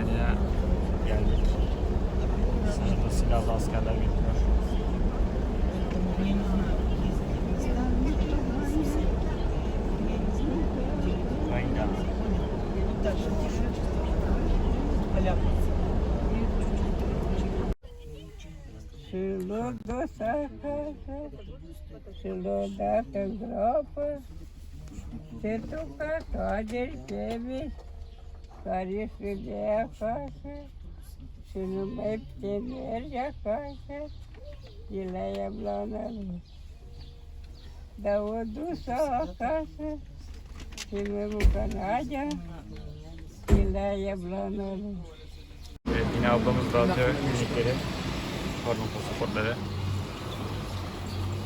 Ukrayna'ya geldik. Sınırda silahlı askerler bekliyor. Ukrayna. Село до Сахара, село до Тегропа, Сетука Karışık yaparsın. Şunu hep gelir yaparsın. Dilay ablanalım. Davudu sakarsın. Şimdi bu kanaca. Dilay ablanalım. Evet, yine ablamız dağıtıyor müzikleri, pardon pasaportları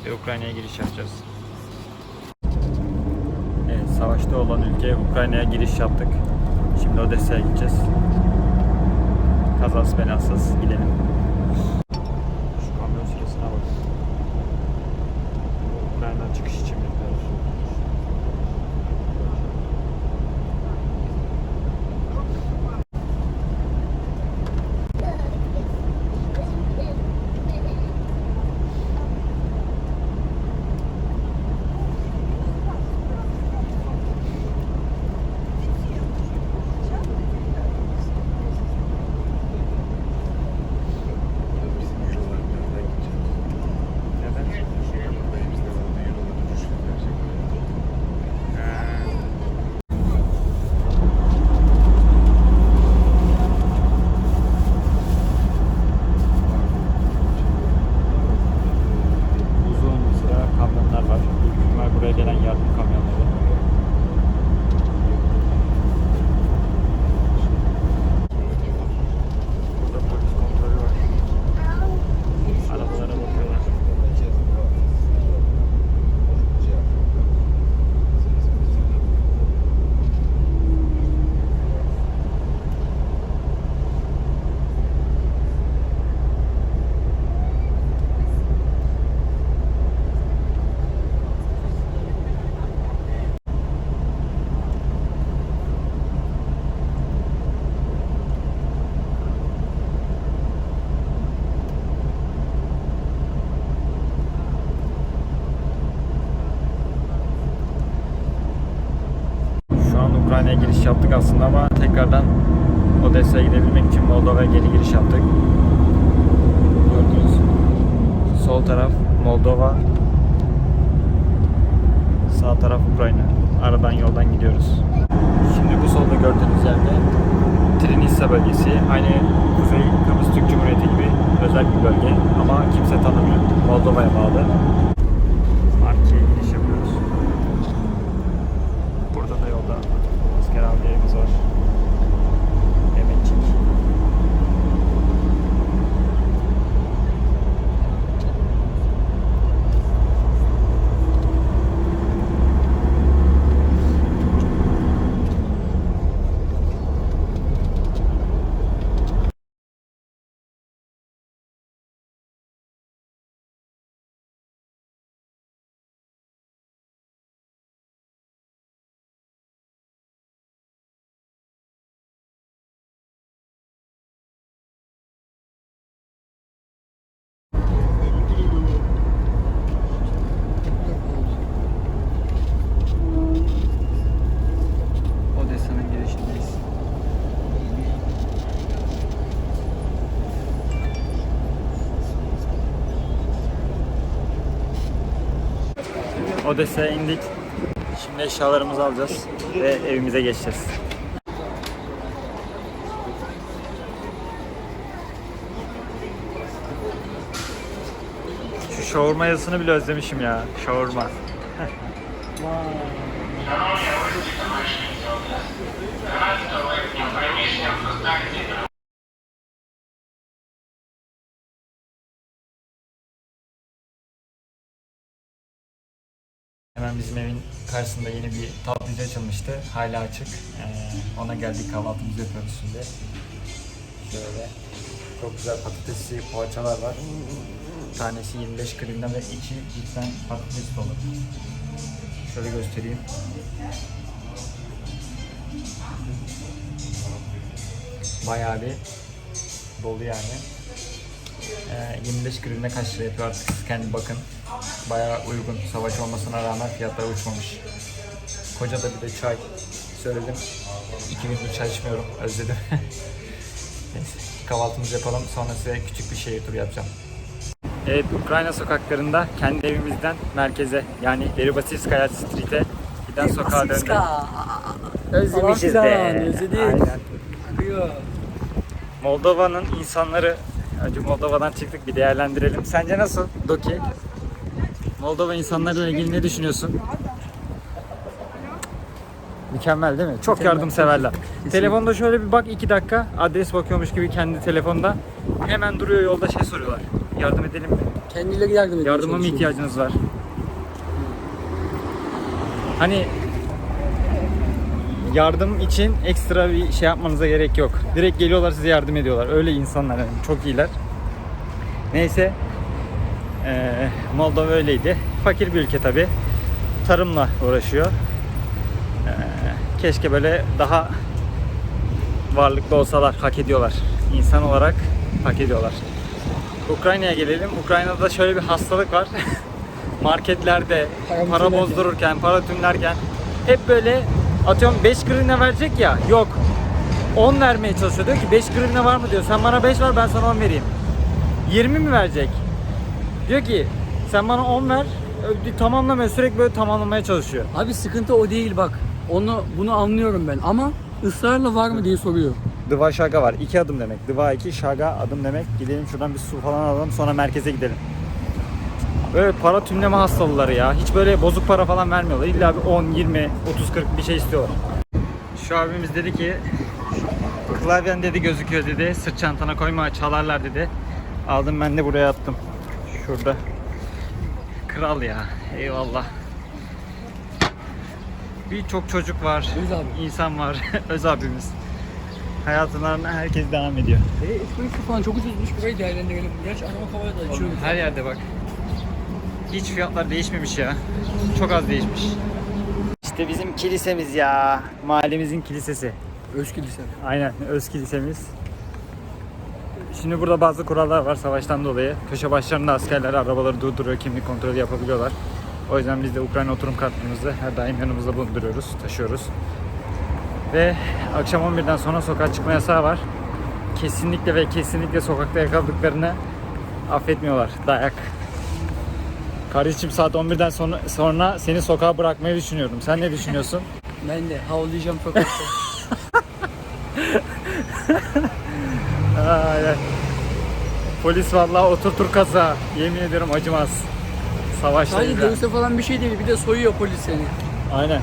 ve Ukrayna'ya giriş yapacağız. Evet, savaşta olan ülkeye Ukrayna'ya giriş yaptık. Şimdi Odessa'ya gideceğiz. Kazası belasız gidelim. Şu kamyon sırasına bak. Ukrayna'dan çıkış için bekliyoruz. Neden? Uzun sıra kamyonlar var. Büyük ihtimal buraya gelen yardım kamyonları. Burada polis kontrolü var. Arabalara bakıyorlar. Şu an Ukrayna'ya giriş yaptık aslında ama tekrardan Odessa'ya gidebilmek için Moldova'ya geri giriş yaptık. Gördüğünüz sol taraf Moldova, sağ taraf Ukrayna. Aradan yoldan gidiyoruz. Şimdi bu solda gördüğünüz yerde Trinisa bölgesi. Aynı Kuzey Kıbrıs Türk Cumhuriyeti gibi özel bir bölge ama kimse tanımıyor. Moldova'ya bağlı. Arki'ye giriş yapıyoruz. Burada da yolda asker abilerimiz var. Mehmetçik. Odessa'nın girişindeyiz. Odessa'ya indik. Şimdi eşyalarımızı alacağız ve evimize geçeceğiz. Şu şavurma yazısını bile özlemişim ya. Şavurma. Bizim evin karşısında yeni bir tatlıcı açılmıştı. Hala açık. Ee, ona geldik kahvaltımızı yapıyoruz şimdi. Şöyle çok güzel patatesli poğaçalar var. Tanesi 25 gramdan ve içi cidden patates dolu. Şöyle göstereyim. Bayağı bir dolu yani. Ee, 25 grivne kaç lira yapıyor artık siz kendi bakın. Bayağı uygun. Savaş olmasına rağmen fiyatlar uçmamış. Koca da bir de çay söyledim. İki gündür çay içmiyorum. Özledim. Neyse kahvaltımızı yapalım. Sonra size küçük bir şehir turu yapacağım. Evet Ukrayna sokaklarında kendi evimizden merkeze yani Deribasivskaya Street'e giden sokağa döndük. Özlemişiz de. Özledik. Aynen. Moldova'nın insanları önce Moldova'dan çıktık bir değerlendirelim. Sence nasıl Doki? Moldova insanlarıyla ilgili ne düşünüyorsun? Mükemmel değil mi? Çok Mükemmel. yardımseverler. Kesinlikle. Telefonda şöyle bir bak iki dakika adres bakıyormuş gibi kendi telefonda. Hemen duruyor yolda şey soruyorlar. Yardım edelim mi? Kendileri yardım ediyor. Yardıma mı ihtiyacınız var? Hani yardım için ekstra bir şey yapmanıza gerek yok. Direkt geliyorlar size yardım ediyorlar. Öyle insanlar yani çok iyiler. Neyse eee, Moldova öyleydi. Fakir bir ülke tabi. Tarımla uğraşıyor. Eee, keşke böyle daha varlıklı olsalar, hak ediyorlar. İnsan olarak hak ediyorlar. Ukrayna'ya gelelim. Ukrayna'da şöyle bir hastalık var. Marketlerde Para bozdururken, para tümlerken hep böyle atıyorum 5 grivne verecek ya. Yok. 10 vermeye çalışıyor. Diyor ki 5 grivne var mı diyor. Sen bana 5 ver ben sana 10 vereyim. 20 mi verecek? Diyor ki sen bana 10 ver. Tamamlamaya sürekli böyle tamamlamaya çalışıyor. Abi sıkıntı o değil bak. Onu bunu anlıyorum ben ama ısrarla var mı diye soruyor. Dıva şaga var. İki adım demek. Dıva iki, şaga adım demek. Gidelim şuradan bir su falan alalım sonra merkeze gidelim. Böyle para tümleme hastalıları ya. Hiç böyle bozuk para falan vermiyorlar. İlla bir 10, 20, 30, 40 bir şey istiyorlar. Şu abimiz dedi ki klavyen dedi gözüküyor dedi. Sırt çantana koyma çalarlar dedi. Aldım ben de buraya attım. Şurada. Kral ya. Eyvallah. Birçok çocuk var. Öz abi. insan var. Öz abimiz. Hayatından herkes devam ediyor. E, ekonomisi falan çok ucuzmuş burayı değerlendirelim. Gerçi araba havaya da açıyor. Her yerde bak. Hiç fiyatlar değişmemiş ya. Çok az değişmiş. İşte bizim kilisemiz ya. Mahallemizin kilisesi. Öz kilise. Aynen öz kilisemiz. Şimdi burada bazı kurallar var savaştan dolayı. Köşe başlarında askerler arabaları durduruyor, kimlik kontrolü yapabiliyorlar. O yüzden biz de Ukrayna oturum kartımızı her daim yanımızda bulunduruyoruz, taşıyoruz. Ve akşam 11'den sonra sokağa çıkma yasağı var. Kesinlikle ve kesinlikle sokakta yakaladıklarını affetmiyorlar. Dayak. Kardeşim saat 11'den sonra, sonra seni sokağa bırakmayı düşünüyorum. Sen ne düşünüyorsun? Ben de havlayacağım sokakta. Polis vallahi oturtur kaza. Yemin ediyorum acımaz. Savaşta Sadece izler. dövse falan bir şey değil. Bir de soyuyor polis seni. Aynen.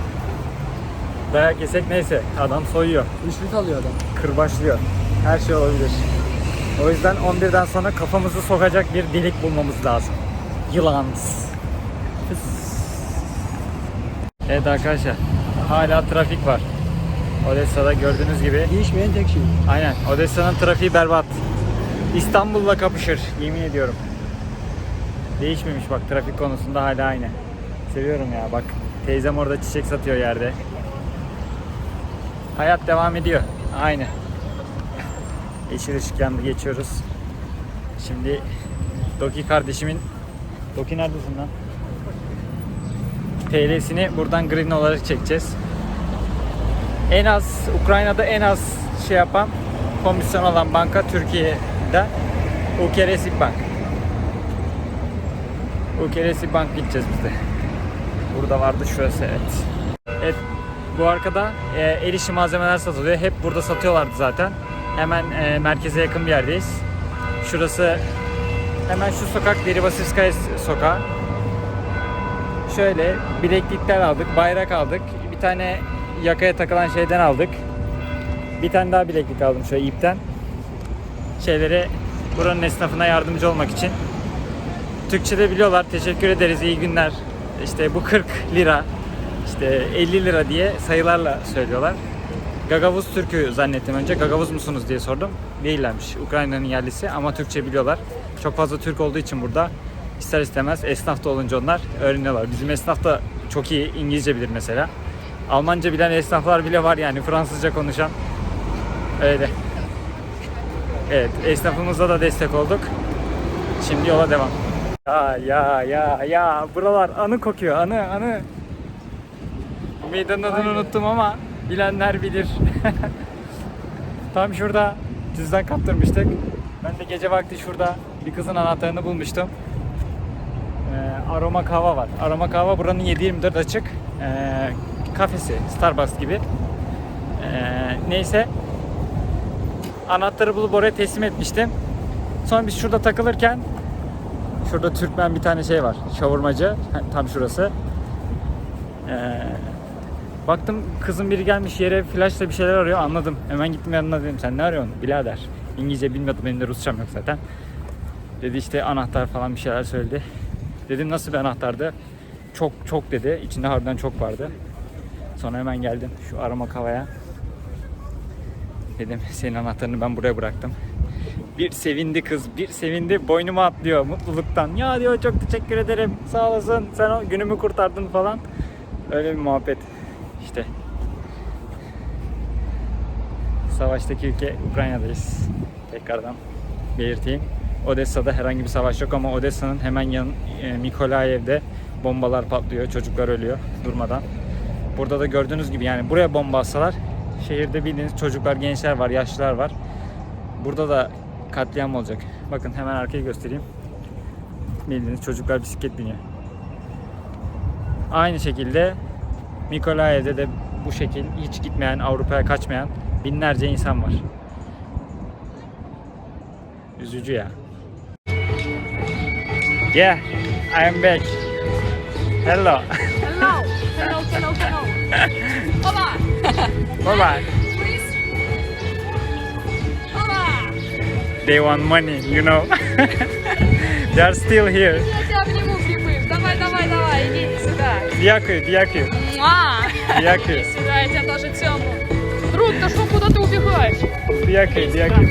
Dayak yesek neyse. Adam soyuyor. Rüşvet alıyor adam. Kırbaçlıyor. Her şey olabilir. O yüzden 11'den sonra kafamızı sokacak bir delik bulmamız lazım. Yılan. Fıs. Evet arkadaşlar. Hala trafik var. Odessa'da gördüğünüz gibi Değişmeyen tek şey. Aynen. Odessa'nın trafiği berbat. İstanbul'la kapışır. Yemin ediyorum. Değişmemiş bak trafik konusunda hala aynı. Seviyorum ya bak. Teyzem orada çiçek satıyor yerde. Hayat devam ediyor. Aynı. Yeşil ışık yandı geçiyoruz. Şimdi Doki kardeşimin Doki neredesin lan? TL'sini buradan green olarak çekeceğiz en az Ukrayna'da en az şey yapan komisyon alan banka Türkiye'de Ukeresik Bank. Ukeresik Bank gideceğiz biz de. Burada vardı şurası evet. Evet bu arkada e, el işi malzemeler satılıyor. Hep burada satıyorlardı zaten. Hemen e, merkeze yakın bir yerdeyiz. Şurası hemen şu sokak Deribasivskaya sokağı. Şöyle bileklikler aldık, bayrak aldık. Bir tane yakaya takılan şeyden aldık. Bir tane daha bileklik aldım şöyle ipten. Şeyleri buranın esnafına yardımcı olmak için. Türkçe de biliyorlar. Teşekkür ederiz. iyi günler. İşte bu 40 lira. işte 50 lira diye sayılarla söylüyorlar. Gagavuz Türk'ü zannettim önce. Gagavuz musunuz diye sordum. Değillermiş. Ukrayna'nın yerlisi ama Türkçe biliyorlar. Çok fazla Türk olduğu için burada ister istemez esnaf da olunca onlar öğreniyorlar. Bizim esnaf da çok iyi İngilizce bilir mesela. Almanca bilen esnaflar bile var yani Fransızca konuşan. Öyle. Evet, esnafımıza da destek olduk. Şimdi yola devam. Ya ya ya ya buralar anı kokuyor anı anı. Meydanın adını unuttum ama bilenler bilir. Tam şurada cüzdan kaptırmıştık. Ben de gece vakti şurada bir kızın anahtarını bulmuştum. Ee, aroma kahva var. Aroma kahva buranın 7-24 açık. Ee, kafesi, Starbucks gibi. Ee, neyse anahtarı bulup oraya teslim etmiştim. Sonra biz şurada takılırken şurada Türkmen bir tane şey var. Şavurmacı. Tam şurası. Ee, baktım kızın biri gelmiş yere flashla bir şeyler arıyor. Anladım. Hemen gittim yanına dedim sen ne arıyorsun birader. İngilizce bilmiyordum. Benim de Rusçam yok zaten. Dedi işte anahtar falan bir şeyler söyledi. Dedim nasıl bir anahtardı? Çok çok dedi. İçinde harbiden çok vardı. Sonra hemen geldim şu arama kavaya. Dedim senin anahtarını ben buraya bıraktım. Bir sevindi kız, bir sevindi. Boynuma atlıyor mutluluktan. Ya diyor çok teşekkür ederim. Sağ olasın. Sen o günümü kurtardın falan. Öyle bir muhabbet. İşte. Savaştaki ülke Ukrayna'dayız. Tekrardan belirteyim. Odessa'da herhangi bir savaş yok ama Odessa'nın hemen yan e, Mikolayev'de bombalar patlıyor. Çocuklar ölüyor durmadan. Burada da gördüğünüz gibi yani buraya bomba atsalar şehirde bildiğiniz çocuklar, gençler var, yaşlılar var. Burada da katliam olacak. Bakın hemen arkayı göstereyim. Bildiğiniz çocuklar bisiklet biniyor. Aynı şekilde Mikolayev'de de bu şekil hiç gitmeyen, Avrupa'ya kaçmayan binlerce insan var. Üzücü ya. Yeah, I am back. Hello, Bye bye. please. Hola. They want money, you know. They are still here. Я тебя обниму, Филипп. Давай, давай, давай, иди сюда. Дякую, дякую, Муа. дякую, Иди сюда, я тебя тоже тему. Друг, ты что, куда ты убегаешь? дякую, дякую.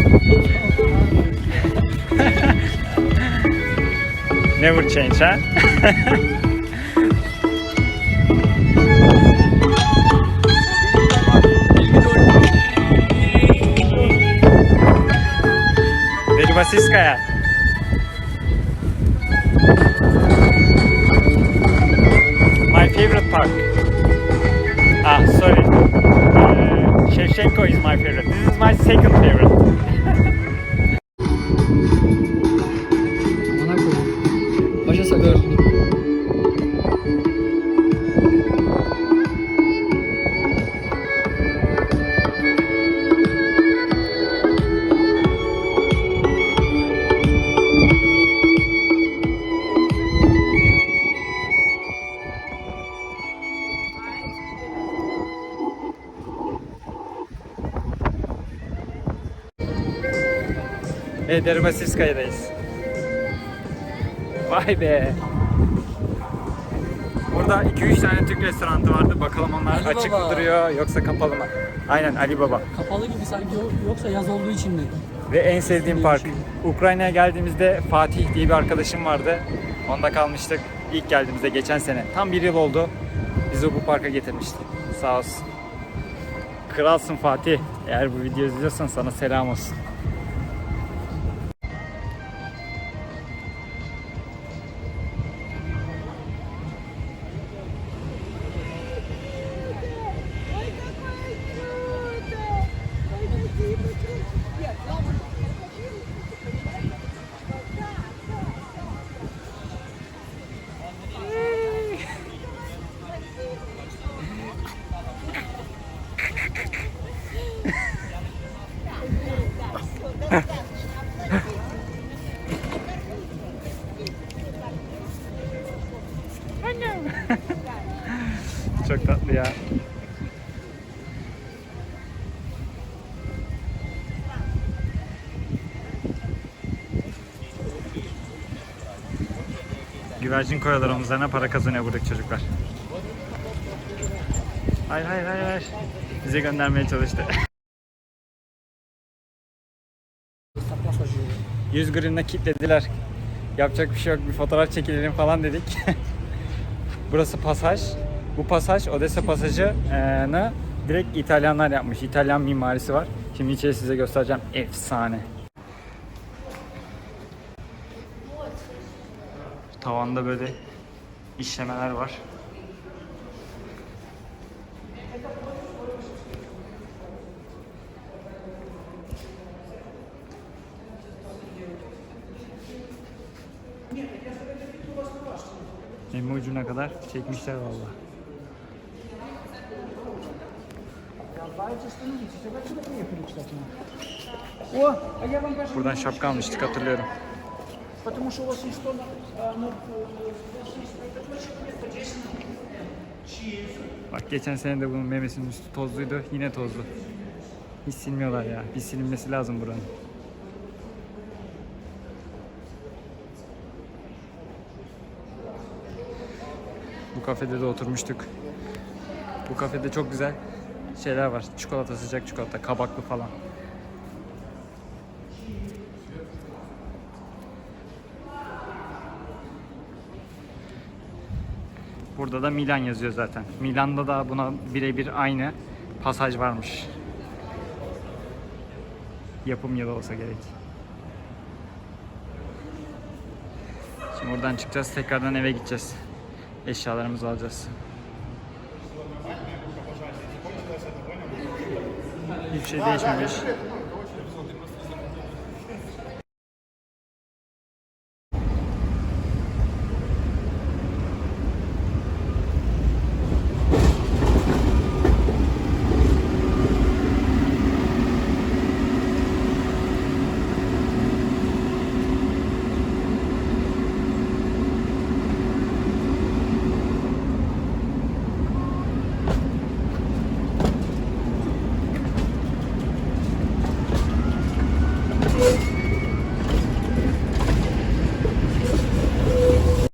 Never change, huh? Siskaya. My favorite park. Ah, sorry. Uh, Shevchenko is my favorite. This is my second favorite. Derbasiskaya'dayız. Vay be. Burada 2-3 tane Türk restoranı vardı. Bakalım onlar Ali açık Baba. mı duruyor yoksa kapalı mı? Aynen Ali Baba. Kapalı gibi sanki yoksa yaz olduğu için mi? Ve en sevdiğim park. Ukrayna'ya geldiğimizde Fatih diye bir arkadaşım vardı. Onda kalmıştık. İlk geldiğimizde geçen sene. Tam bir yıl oldu. Bizi bu parka getirmişti. Sağ olsun. Kralsın Fatih. Eğer bu videoyu izliyorsan sana selam olsun. Güvercin koyuyorlar omuzlarına para kazanıyor buradaki çocuklar. Hayır hayır hayır hayır. Bize göndermeye çalıştı. 100 green'e kilitlediler. Yapacak bir şey yok bir fotoğraf çekilelim falan dedik. Burası pasaj. Bu pasaj Odessa pasajını direkt İtalyanlar yapmış. İtalyan mimarisi var. Şimdi içeri size göstereceğim. Efsane. Tavanda böyle işlemeler var. Emmi ucuna kadar çekmişler vallahi. Buradan şapka almıştık hatırlıyorum. потому что у вас есть то, а, ну, Bak geçen sene de bunun memesinin üstü tozluydu. Yine tozlu. Hiç silmiyorlar ya. Bir silinmesi lazım buranın. Bu kafede de oturmuştuk. Bu kafede çok güzel şeyler var. Çikolata, sıcak çikolata, kabaklı falan. Burada da Milan yazıyor zaten. Milan'da da buna birebir aynı pasaj varmış. Yapım yılı olsa gerek. Şimdi oradan çıkacağız. Tekrardan eve gideceğiz. Eşyalarımızı alacağız. Hiçbir şey değişmemiş.